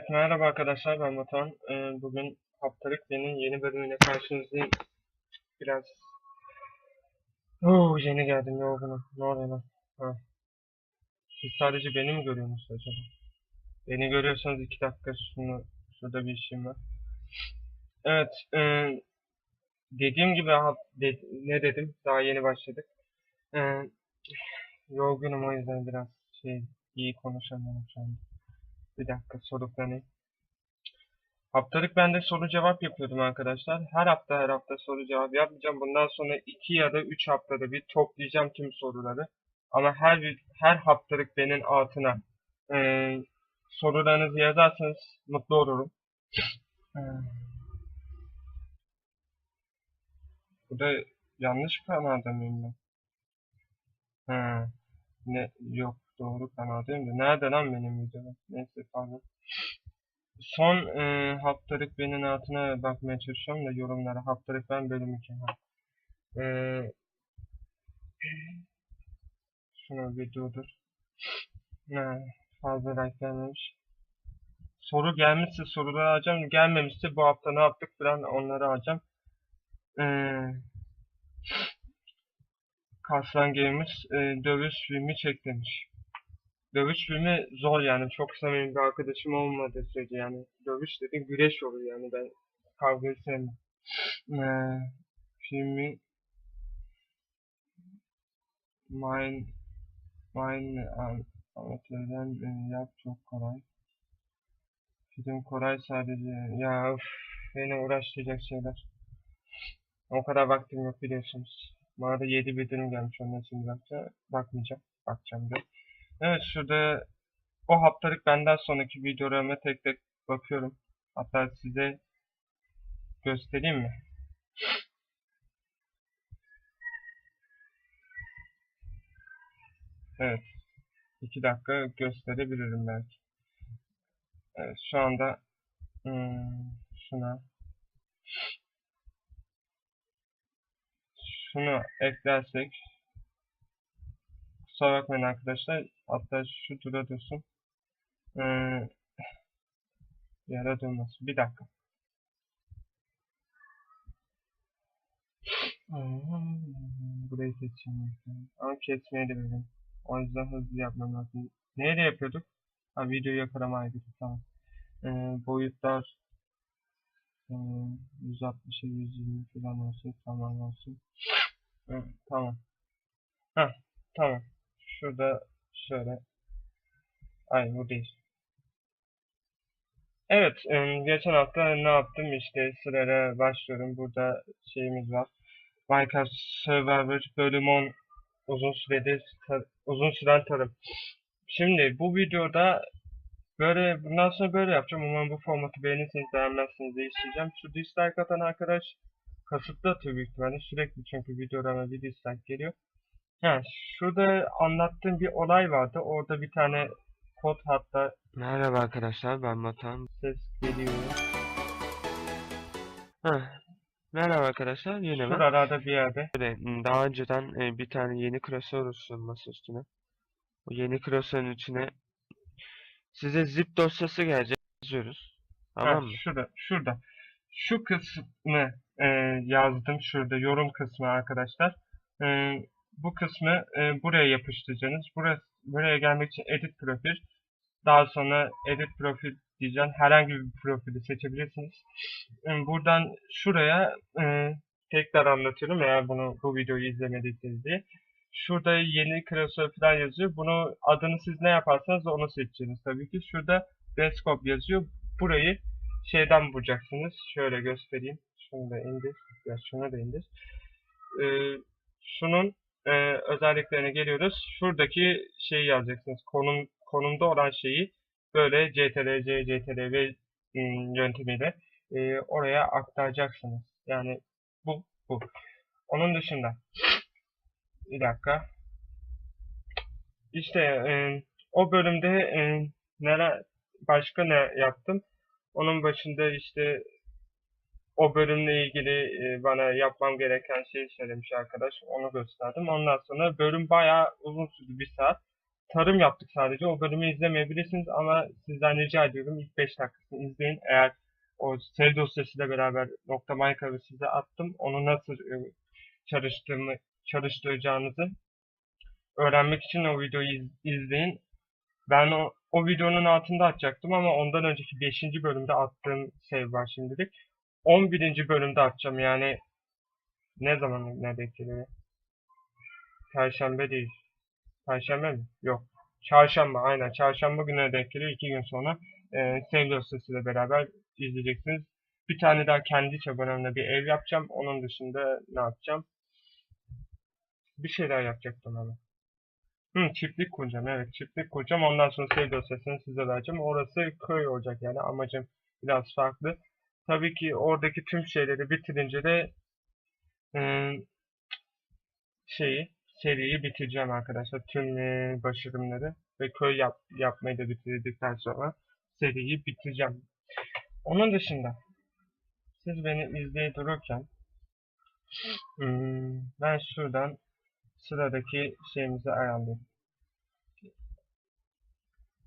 Evet merhaba arkadaşlar ben Batuhan. Ee, bugün Haftalık Ben'in yeni bölümüne karşınızdayım. Biraz Oo, yeni geldim yorgunum. Ne oluyor lan? Ha. Siz sadece beni mi görüyorsunuz acaba? Beni görüyorsanız iki dakika şunu, şurada bir işim var. Evet, e, dediğim gibi de- ne dedim? Daha yeni başladık. E, yorgunum o yüzden biraz şey iyi konuşamıyorum şu anda. Bir dakika soluklanayım. Haftalık ben de soru cevap yapıyordum arkadaşlar. Her hafta her hafta soru cevap yapmayacağım. Bundan sonra 2 ya da 3 haftada bir toplayacağım tüm soruları. Ama her her haftalık benim altına eee, sorularınızı yazarsanız mutlu olurum. Eee, Bu da yanlış kanalda mıyım ben? He. Ne yok doğru kanaldayım da. Nerede lan benim videom? Neyse pardon. Son e, haftalık benim altına bakmaya çalışıyorum da yorumlara. Haftalık ben bölüm 2. Ha. E, şunu bir durdur. Ne, fazla like gelmemiş. Soru gelmişse soruları alacağım. Gelmemişse bu hafta ne yaptık falan onları alacağım. E, Kaslan Games e, dövüş filmi çek demiş. Dövüş filmi zor yani. Çok samimi bir arkadaşım olmadığı sürece yani. Dövüş dedi güreş olur yani. Ben kavgayı sevmem. Ee, filmi Mine Mine anlatılan e, yap çok kolay. Film kolay sadece. Ya üf, beni uğraştıracak şeyler. O kadar vaktim yok biliyorsunuz. Bana da 7 bildirim gelmiş onun için bakacağım. Bakmayacağım. Bakacağım diye. Evet şurada o haftalık benden sonraki videolarıma tek tek bakıyorum. Hatta size göstereyim mi? Evet. 2 dakika gösterebilirim belki. Evet şu anda hmm, şuna şunu eklersek kusura bakmayın arkadaşlar. Hatta şu tura dursun ee, yara durmasın bir dakika. Burayı seçeceğim ama kesmeyi de bilirim o yüzden hızlı yapmam lazım. Neyle yapıyorduk? Ha videoyu yakalama tamam. Ee, boyutlar ee, 160'a 120 falan olsun tamam olsun. Hı, tamam. Heh, tamam şurada şöyle ay bu değil evet em, geçen hafta ne yaptım işte sırayla başlıyorum burada şeyimiz var Minecraft Survivor bölüm 10 uzun süredir uzun süren tarım şimdi bu videoda Böyle bundan sonra böyle yapacağım. Umarım bu formatı beğenirseniz beğenmezseniz değiştireceğim. Şu dislike atan arkadaş kasıtlı atıyor büyük ihtimalle. Sürekli çünkü videolarıma bir dislike geliyor. Ha, şurada anlattığım bir olay vardı. Orada bir tane kod hatta Merhaba arkadaşlar ben Batuhan. ses geliyor. Heh, Merhaba arkadaşlar yine ben. Şuralarda bir yerde. Böyle, m, daha önceden e, bir tane yeni klasör oluşturulması üstüne. O yeni klasörün içine size zip dosyası gelecek yazıyoruz. Ha, Tamam mı? şurada, şurada. Şu kısmı e, yazdım. Şurada yorum kısmı arkadaşlar. E, bu kısmı e, buraya yapıştıracaksınız. Burası, buraya gelmek için edit profil. Daha sonra edit profil diyeceğim. Herhangi bir profili seçebilirsiniz. E, buradan şuraya e, tekrar anlatıyorum eğer bunu bu videoyu izlemediyseniz diye. Şurada yeni klasör falan yazıyor. Bunu adını siz ne yaparsanız onu seçeceksiniz tabii ki. Şurada Desktop yazıyor. Burayı şeyden bulacaksınız. Şöyle göstereyim. Şunu da indir. Ya şunu da indir. Ee, şunun e, özelliklerine geliyoruz. Şuradaki şeyi yazacaksınız. Konum konumda olan şeyi böyle CTRL-C, CTRL-V ım, yöntemiyle e, oraya aktaracaksınız. Yani bu, bu. Onun dışında bir dakika. İşte e, o bölümde e, neler başka ne yaptım? Onun başında işte o bölümle ilgili e, bana yapmam gereken şeyi söylemiş arkadaş. Onu gösterdim. Ondan sonra bölüm bayağı uzun sürdü. Bir saat. tarım yaptık sadece. O bölümü izlemeyebilirsiniz ama sizden rica ediyorum ilk 5 dakikasını izleyin. Eğer o save dosyasıyla beraber nokta Minecraft'ı size attım. Onu nasıl e, çalıştığımı, çalıştıracağınızı öğrenmek için o videoyu iz- izleyin. Ben o, o videonun altında atacaktım ama ondan önceki 5. bölümde attığım şey var şimdilik. 11. bölümde atacağım yani ne zaman ne denk geliyor? Perşembe değil. Perşembe mi? Yok. Çarşamba aynen. Çarşamba gününe denk geliyor. İki gün sonra e, save dosyasıyla beraber izleyeceksiniz. Bir tane daha kendi çabalarımla bir ev yapacağım. Onun dışında ne yapacağım? Bir şey daha yapacaktım ama. Hı, çiftlik kuracağım. Evet çiftlik kuracağım. Ondan sonra save dosyasını size vereceğim. Orası köy olacak yani. Amacım biraz farklı. Tabii ki oradaki tüm şeyleri bitirince de e, şeyi seriyi bitireceğim arkadaşlar. Tüm e, başarımları ve köy yap, yapmayı da bitirdikten sonra seriyi bitireceğim. Onun dışında siz beni izleye dururken hmm, ben şuradan sıradaki şeyimizi ayarlayayım.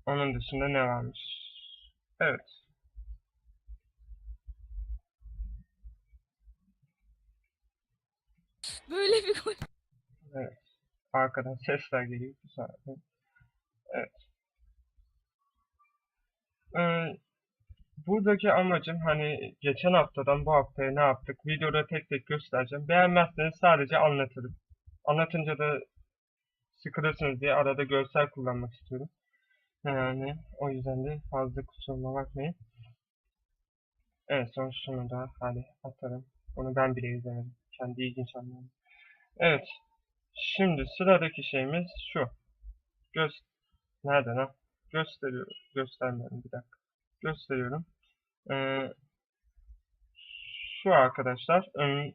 Onun dışında ne varmış? Evet. Böyle bir gol. Evet. Arkadan sesler geliyor. Bu saatte. Evet. Ee, buradaki amacım hani geçen haftadan bu haftaya ne yaptık videoda tek tek göstereceğim. Beğenmezseniz sadece anlatırım. Anlatınca da sıkılırsınız diye arada görsel kullanmak istiyorum. Yani o yüzden de fazla kusuruma bakmayın. Evet son şunu da hadi atarım. Onu ben bile izlemedim. Kendi ilginç anlamda. Evet. Şimdi sıradaki şeyimiz şu. Göz nerede lan? Gösteriyorum. Göstermiyorum bir dakika. Gösteriyorum. Ee, şu arkadaşlar. ım,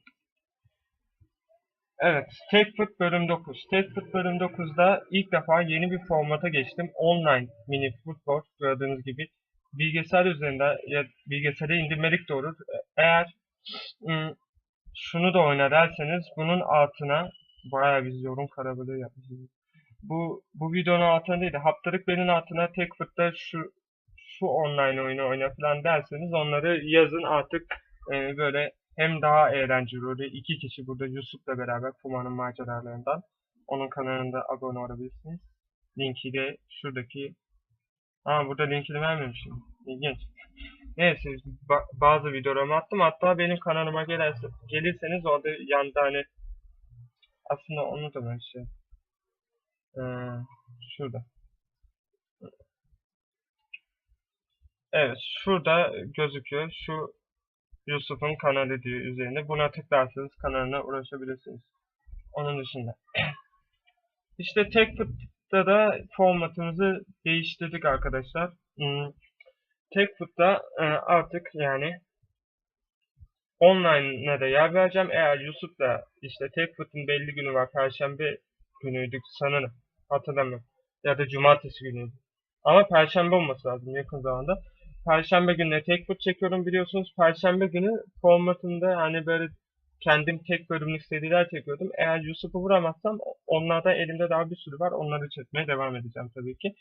Evet. Techfoot bölüm 9. Techfoot bölüm 9'da ilk defa yeni bir formata geçtim. Online mini football gördüğünüz gibi. Bilgisayar üzerinde ya bilgisayara indirmelik olur. Eğer ım, şunu da oyna derseniz bunun altına bayağı bir yorum karabalığı yapmışız. Bu bu videonun altına değil de haftalık benim altına tek fırtta şu şu online oyunu oyna falan derseniz onları yazın artık e, böyle hem daha eğlenceli oluyor. İki kişi burada Yusuf'la beraber Kuma'nın maceralarından. Onun kanalında abone olabilirsiniz. Linki de şuradaki Aa burada linkini vermemişim. İlginç. Neyse ba- bazı videolarımı attım. Hatta benim kanalıma gelirse, gelirseniz orada yanda hani aslında onu da ben şey ee, şurada. Evet şurada gözüküyor. Şu Yusuf'un kanalı diyor üzerinde. Buna tıklarsanız kanalına ulaşabilirsiniz. Onun dışında. İşte TechFoot'ta da formatımızı değiştirdik arkadaşlar. Hmm. TechFoot'ta e, artık yani online'a da yer vereceğim. Eğer Yusuf'la işte TechFoot'un belli günü var. Perşembe günüydük sanırım. Hatırlamıyorum. Ya da cumartesi günüydü. Ama perşembe olması lazım yakın zamanda. Perşembe gününe tek foot çekiyorum biliyorsunuz. Perşembe günü formatında hani böyle kendim tek bölümlük seriler çekiyordum. Eğer Yusuf'u vuramazsam onlardan elimde daha bir sürü var. Onları çekmeye devam edeceğim tabii ki.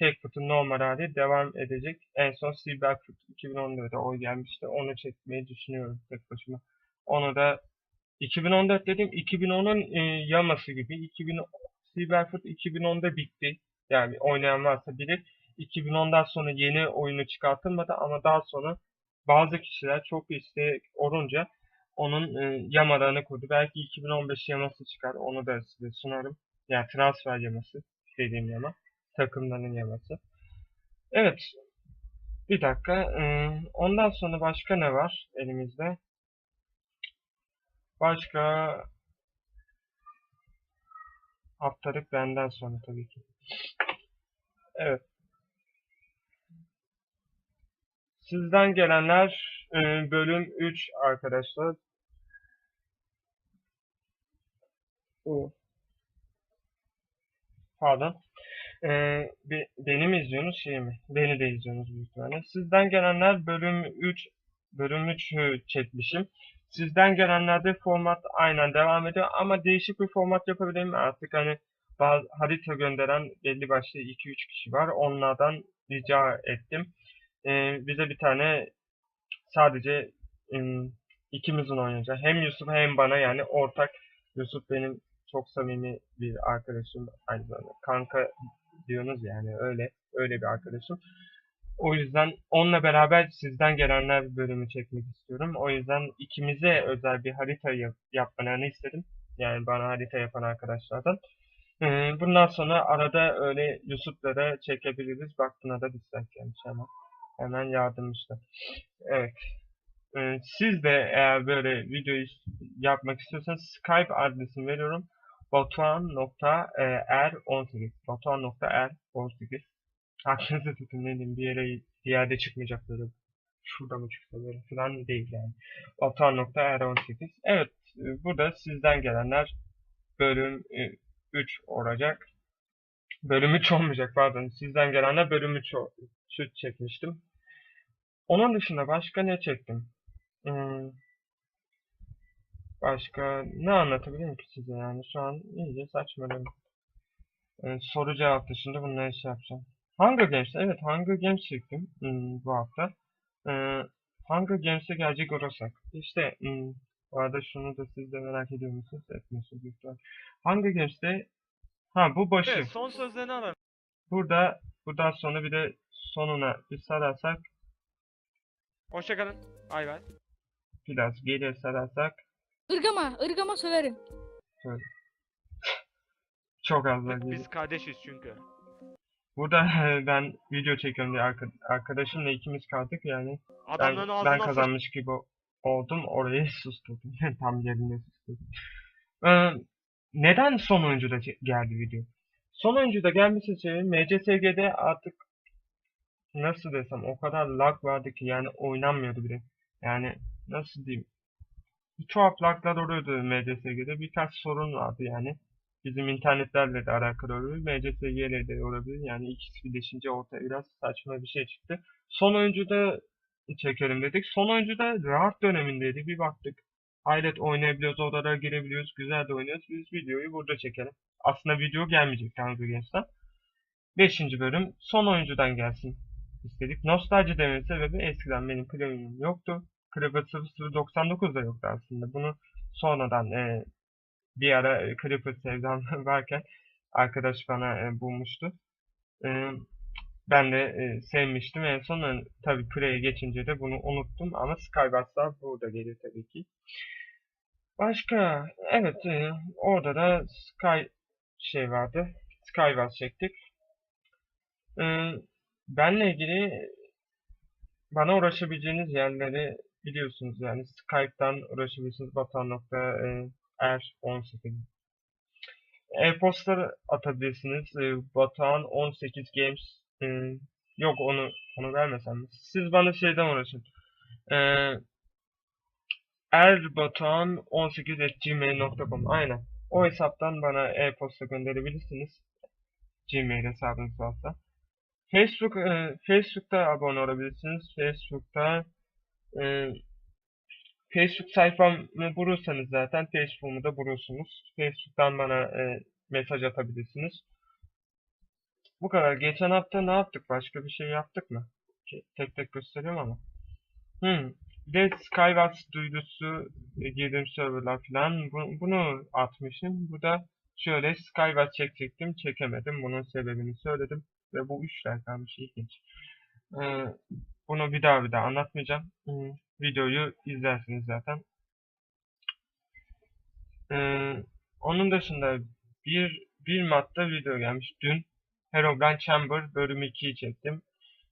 Tek foot'un normal hali devam edecek. En son Cyberfoot 2014'de o gelmişti. Onu çekmeyi düşünüyorum tek başıma. Onu da 2014 dedim 2010'un e, yaması gibi. 2000 Cyberfoot 2010'da bitti. Yani oynayan varsa bilir. 2010'dan sonra yeni oyunu çıkartılmadı ama daha sonra bazı kişiler çok istek olunca onun e, yamalarını kurdu. Belki 2015 yaması çıkar. Onu da size sunarım. Yani transfer yaması dediğim yama. Takımların yaması. Evet. Bir dakika. e, ondan sonra başka ne var elimizde? Başka haftalık benden sonra tabii ki. Evet. Sizden gelenler e, bölüm 3 arkadaşlar. O. Pardon. E, be- beni mi izliyorsunuz şey mi? Beni de izliyorsunuz büyük ihtimalle. Sizden gelenler bölüm 3 bölüm 3 çekmişim. Sizden gelenlerde format aynen devam ediyor ama değişik bir format yapabilirim artık hani bazı harita gönderen belli başlı 2-3 kişi var. Onlardan rica ettim. Ee, bize bir tane sadece ım, ikimizin oynayacağı hem Yusuf hem bana yani ortak Yusuf benim çok samimi bir arkadaşım aynı zamanda kanka diyorsunuz yani öyle öyle bir arkadaşım. O yüzden onunla beraber sizden gelenler bölümü çekmek istiyorum. O yüzden ikimize özel bir harita yap yapmalarını istedim. Yani bana harita yapan arkadaşlardan. Ee, bundan sonra arada öyle Yusuf'lara çekebiliriz. Bak buna da dislike gelmiş hemen. Hemen yardımcılar. Evet. Ee, siz de eğer böyle videoyu yapmak istiyorsanız Skype adresimi veriyorum. batuhan.er18 batuhan.er18 Aklınızda tutun diyeyim bir yere bir yerde çıkmayacak böyle şurada mı çıksa böyle falan değil yani. Batuhan.er18 Evet e, burada sizden gelenler bölüm 3 olacak. Bölüm 3 olmayacak pardon. Sizden gelenler bölüm 3 3 çekmiştim. Onun dışında başka ne çektim? Hmm, Başka ne anlatabilirim ki size yani şu an iyice saçmaladım. Ee, soru cevap dışında bunları şey yapacağım. Hunger Games, evet Hunger Games çektim hmm, bu hafta. Ee, Hunger Games'e gelecek olursak, işte hmm, bu arada şunu da siz de merak ediyor musunuz? Etmiyorsunuz ihtimal. Hunger Games'te, ha bu başı, Evet, son sözlerini alalım. burada, buradan sonra bir de sonuna bir sararsak, Hoşçakalın. Bay bay. biraz geriye sararsak, Irgama, ırgama söverim. çok az da. Biz kardeşiz çünkü. Burada ben video çekiyorum diye arka- arkadaşımla ikimiz kaldık yani. Ben, Adamların ben fır- kazanmış gibi oldum. Orayı susturdum. Tam yerinde susturdum. Ee, neden son oyuncuda çe- geldi video? Son oyuncuda gelmesi sebebi MCSG'de artık nasıl desem o kadar lag vardı ki yani oynanmıyordu bile. Yani nasıl diyeyim? Tuhaf laglar oluyordu MCSG'de. Birkaç sorun vardı yani. Bizim internetlerle de alakalı olabilir. MCSG ile de olabilir. Yani ikisi birleşince ortaya biraz saçma bir şey çıktı. Son oyuncuda çekelim dedik. Son oyuncuda rahat dönemindeydi. Bir baktık. Hayret oynayabiliyoruz, odalara girebiliyoruz, güzel de oynuyoruz. Biz videoyu burada çekelim. Aslında video gelmeyecek Hunger Games'ten. 5. bölüm son oyuncudan gelsin istedik. Nostalji dememin sebebi eskiden benim premiumum yoktu. Creeper 0099 da yoktu aslında. Bunu sonradan e, bir ara Creeper sevdam varken arkadaş bana e, bulmuştu. E, ben de e, sevmiştim. En son e, tabii Play'e geçince de bunu unuttum ama Skybass'lar burada geliyor tabii ki. Başka, evet e, orada da Sky şey vardı. Skybass çektik. E, benle ilgili bana ulaşabileceğiniz yerleri biliyorsunuz yani Skype'dan ulaşabilirsiniz batuhan.er18 e-posta atabilirsiniz. E, Batuhan 18 Games e, yok onu onu vermesem? Siz bana şeyden uğraşın. E, erbatuhan18.gmail.com Aynen. O hesaptan bana e-posta gönderebilirsiniz. Gmail hesabınız varsa. Facebook e, Facebook'ta abone olabilirsiniz. Facebook'ta e, Facebook sayfamı bulursanız zaten Facebook'umu da bulursunuz. Facebook'tan bana e, mesaj atabilirsiniz. Bu kadar. Geçen hafta ne yaptık? Başka bir şey yaptık mı? Tek tek gösteriyorum ama. Hmm. Bir de Skywars duyurusu e, girdiğim serverlar falan. Bu- bunu atmışım. Bu da şöyle Skywars çekecektim. Çekemedim. Bunun sebebini söyledim. Ve bu 3 kalmış. ilginç. Ee, bunu bir daha bir daha anlatmayacağım. Hmm, Videoyu izlersiniz zaten. Ee, onun dışında bir bir Mart'ta video gelmiş. Dün Herobrine Chamber bölüm 2'yi çektim.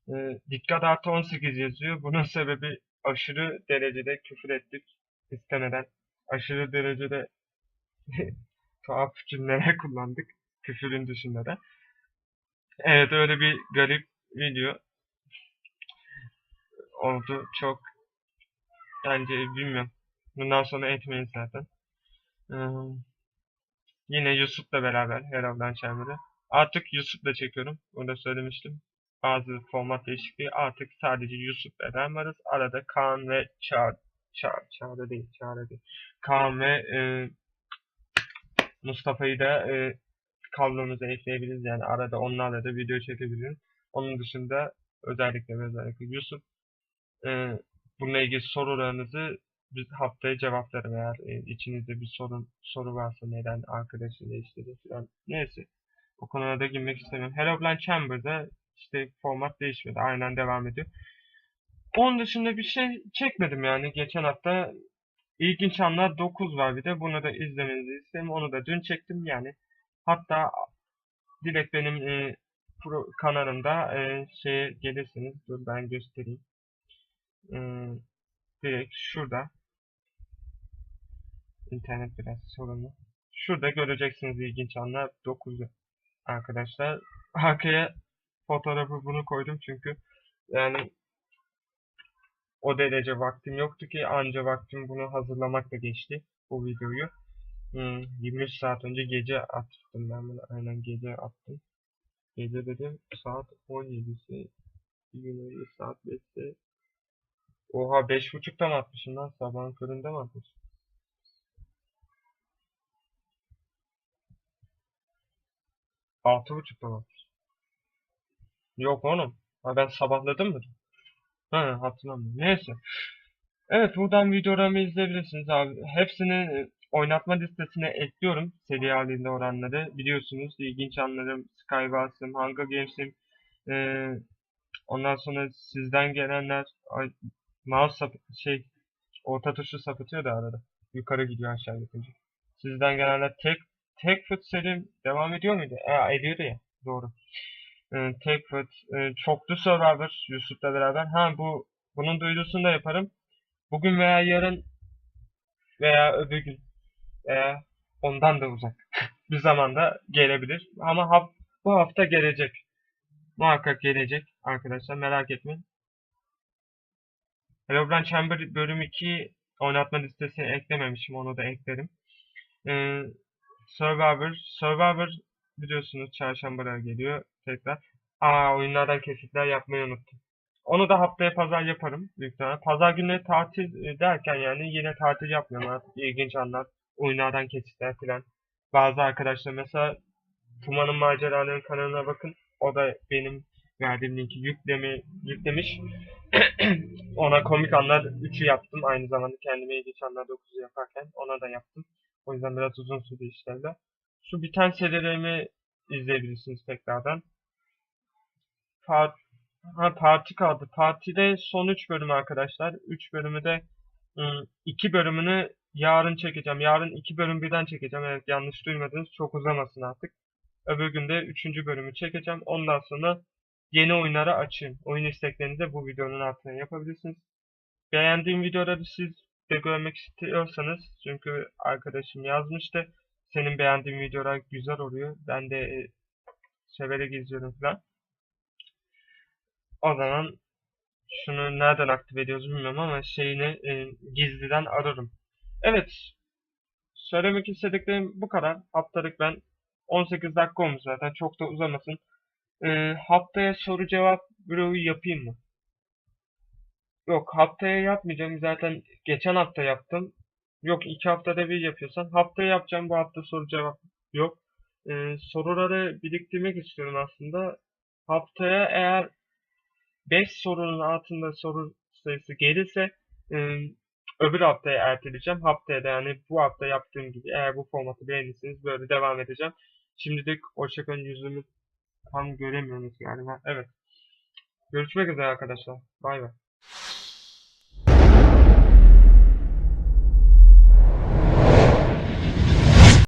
Ee, dikkat artı 18 yazıyor. Bunun sebebi aşırı derecede küfür ettik istemeden. Aşırı derecede tuhaf cümleler kullandık. Küfürün dışında da. Evet öyle bir garip video oldu. Çok bence bilmiyorum. Bundan sonra etmeyin zaten. Ee, yine Yusuf'la beraber Herobrine Chamber'ı. Artık Yusuf'la çekiyorum. Bunu da söylemiştim. Bazı format değişikliği artık sadece Yusuf'la ben varız. Arada Kaan ve Çağrı. Çağrı, Çağrı değil, Çağrı değil. Kaan ve e, Mustafa'yı da e, kablomuzu ekleyebiliriz. Yani arada onlarla da video çekebilirim. Onun dışında özellikle özellikle Yusuf e, bununla ilgili sorularınızı biz haftaya cevaplarım eğer e, içinizde bir sorun soru varsa neden arkadaşı değiştirdi falan. Neyse. O konuya da girmek istemiyorum. Hello Blind Chamber'da işte format değişmedi. Aynen devam ediyor. Onun dışında bir şey çekmedim yani. Geçen hafta İlginç Anlar 9 var bir de. Bunu da izlemenizi isterim. Onu da dün çektim yani. Hatta direkt benim e, pro kanalımda e, şeye gelirsiniz. Dur ben göstereyim. Direkt şurada. İnternet biraz sorunlu. Şurada göreceksiniz ilginç anlar 9'u arkadaşlar. Arkaya fotoğrafı bunu koydum çünkü yani o derece vaktim yoktu ki anca vaktim bunu hazırlamakla geçti bu videoyu. Hmm, 23 saat önce gece attım ben bunu aynen gece attım. Gece dedim saat 17'si bir gün önce saat 5'te Oha 5.30'da mı atmışım lan sabahın köründe mi atmışım? Altı buçukta mı atmışım? Yok oğlum. Ha ben sabahladım mı? Ha hatırlamıyorum. Neyse. Evet buradan videolarımı izleyebilirsiniz abi. Hepsini e, oynatma listesine ekliyorum. Seri halinde oranları. Biliyorsunuz ilginç anlarım. Skywars'ım, Hunger Games'im. Ee, ondan sonra sizden gelenler mouse sapı, şey orta tuşu sapıtıyor da arada. Yukarı gidiyor aşağı yapınca. Sizden gelenler tek tek foot serim devam ediyor muydu? E, ediyordu ya. Doğru. Ee, tek foot, e, çoklu Survivor Yusuf'la beraber. Ha bu bunun duyurusunu da yaparım. Bugün veya yarın veya öbür gün veya ondan da uzak bir zamanda gelebilir. Ama haf- bu hafta gelecek. Muhakkak gelecek arkadaşlar merak etmeyin. Herobrine Chamber bölüm 2 oynatma listesine eklememişim. Onu da eklerim. Ee, Survivor. Survivor biliyorsunuz çarşambaya geliyor tekrar. Aa oyunlardan kesitler yapmayı unuttum. Onu da haftaya pazar yaparım büyük. Pazar günleri tatil derken yani yine tatil yapmıyorum artık. İlginç anlar. Oyunlardan kesitler falan. Bazı arkadaşlar mesela Tuma'nın maceralarının kanalına bakın. O da benim verdiğim linki yükleme, yüklemiş. Ona komik anlar 3'ü yaptım. Aynı zamanda kendime ilginç anlar 9'u yaparken ona da yaptım. O yüzden biraz uzun sürdü işlerle. Şu biten serilerimi izleyebilirsiniz tekrardan. Part, ha, parti kaldı. Partide son 3 bölüm arkadaşlar. 3 bölümü de 2 bölümünü yarın çekeceğim. Yarın 2 bölüm birden çekeceğim. Evet yanlış duymadınız. Çok uzamasın artık. Öbür günde 3. bölümü çekeceğim. Ondan sonra yeni oyunlara açayım. Oyun isteklerini de bu videonun altına yapabilirsiniz. Beğendiğim videoları siz de görmek istiyorsanız çünkü arkadaşım yazmıştı. Senin beğendiğin videolar güzel oluyor. Ben de e, severek izliyorum falan. O zaman şunu nereden aktif ediyoruz bilmiyorum ama şeyini e, gizliden ararım. Evet. Söylemek istediklerim bu kadar. Haftalık ben 18 dakika olmuş zaten. Çok da uzamasın. E, haftaya soru cevap bloğu yapayım mı? Yok haftaya yapmayacağım. Zaten geçen hafta yaptım. Yok iki haftada bir yapıyorsan. Haftaya yapacağım. Bu hafta soru cevap yok. E, soruları biriktirmek istiyorum aslında. Haftaya eğer 5 sorunun altında soru sayısı gelirse e, öbür haftaya erteleyeceğim. Haftaya da yani bu hafta yaptığım gibi eğer bu formatı beğenirseniz böyle devam edeceğim. Şimdilik hoşçakalın yüzümü tam göremiyorsunuz galiba. Evet. Görüşmek üzere arkadaşlar. Bay bay.